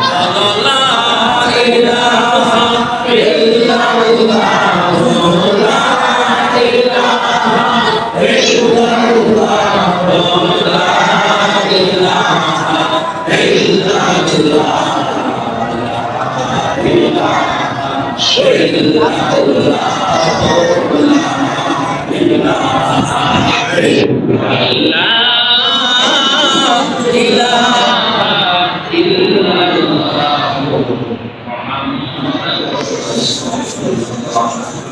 La la la إلا إلا الله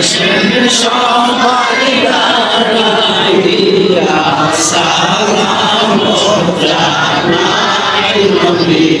Krishna সমারিয়া সারা মন্দির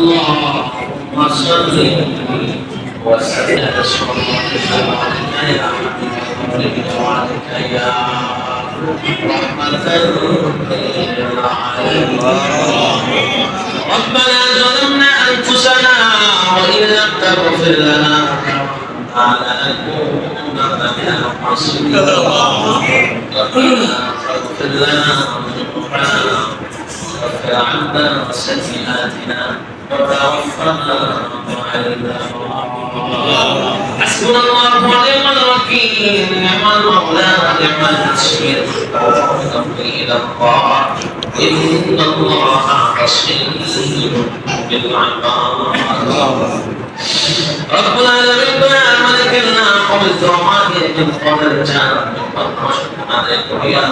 اللهم صل وسلم يا رحمة ربنا ظلمنا أنفسنا وإن لم تغفر لنا لنكونن من الخاسرين. ربنا فاغفر لنا ذنوبنا وكفر عنا سيئاتنا حسبنا الله ونعم الوكيل نعم المولى ونعم النصير توفيق الى الله ان الله بصير بالعباد رب العالمين بنا ملكنا قبل توماتي من قبل جانا من قبل আমাদের করিয়া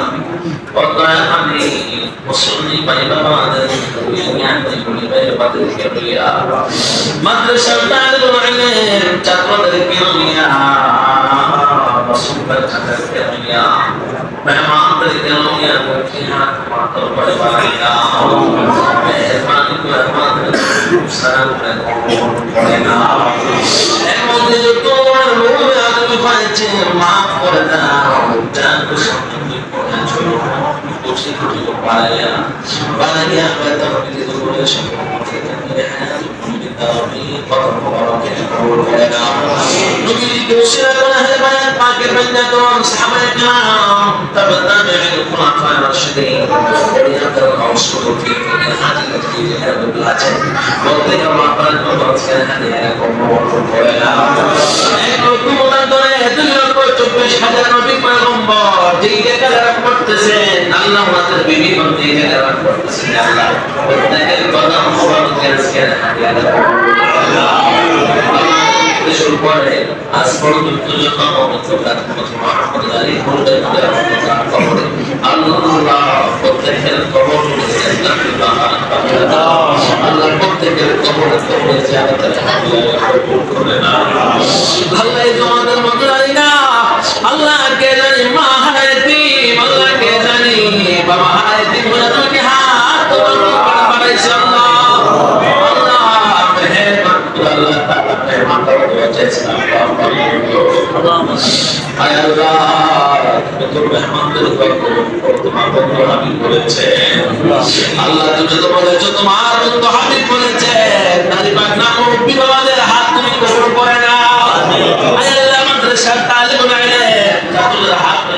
পদ্মায়ানি মুসলিম পরিবারে দুনিয়া পরিবারে বাদে করিয়া মাদ্রাসা তালিবুল ইলম ছাত্রদের করিয়া মুসিবত ছাত্রদের করিয়া मेहमानদের করিয়া বকিয়া মাতর পরিবারিয়া মেহমান মেহমান সারা করে না এমন যে তো মাফ করে দাও জান তো সঙ্গে করেছো খুশি খুশি পাড়াইয়া পাড়াইয়া বেতা করে তো করে সঙ্গে نبي كوشنا كنا هذا بيان باكر بينا توم صحابة الكرام تبتابع الخلفاء الراشدين وليقدر العنصر في هذه التي هذا البلاجة وذلك ما قال الله যেই জায়গায় যারা করতেছেন আল্লাহ ওনাদের বিবি হন যেই জায়গায় যারা করতেছেন আল্লাহ। প্রত্যেকের কদম সবাদের শেয়ার করে, আজ পর্যন্ত যত অবস্থান প্রথম আহমদারি বাবা হারাইতি বলে তুমি হাত, তোমার উপরে বাড়াইছে আল্লাহ আল্লাহ করে করে তুমি তো বলেছে তোমার বন্ধু হাবিব বলেছে নারী পাক না মুরব্বী বাবাদের হাত তুমি কবুল করে নাও আয় আল্লাহ মাদ্রাসার তালিবুল ইলম ছাত্রদের হাত তুমি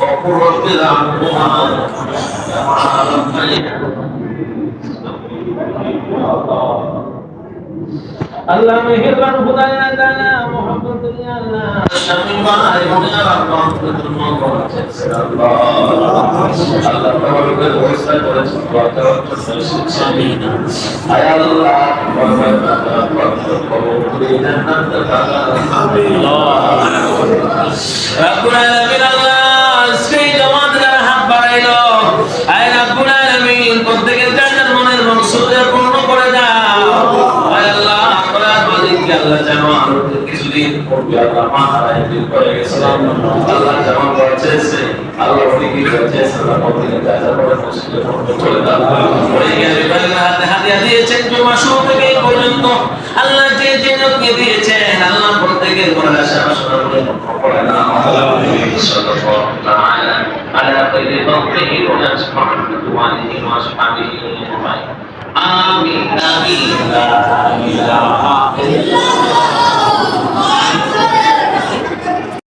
وقل رب ارحمهما كما ربياني আল্লাহ মেহেরবান খুদায়া তাআলা মোহাম্মদ আল্লাহ। শামিল ভাই করেছেন আল্লাহ তাবারকের ব্যবস্থা করেছেন ওয়াতা আমিন। আয় আল্লাহ রব্বুল আলামিন আল্লাহ আজকে জামাত হাত বাড়াইলো। আয় রব্বুল আলামিন, প্রত্যেকের জান্নাত মনের মকসুদে পূর্ণ করে দাও আয় আল্লাহ আমরা মালিককে আল্লাহ জানো আরো কিছুদিন পূর্বে আল্লাহ মা হারাই দিন করে গেছিলাম আল্লাহ যেমন করেছে আল্লাহ উনি কি করেছে আল্লাহ প্রত্যেকের জায়গা করে মসজিদে পূর্ণ করে দাও ওই গেলে আল্লাহ হাতে হাতিয়া দিয়েছেন জমা শুরু থেকে এই পর্যন্ত আল্লাহ যে যে লোককে দিয়েছেন আল্লাহ প্রত্যেকের মনে আশা বাসনা করে করে না صلى الله تعالى على خير خلقه ونسمعه وعليه واصحابه আমিন লা ইলাহা ইল্লাল্লাহ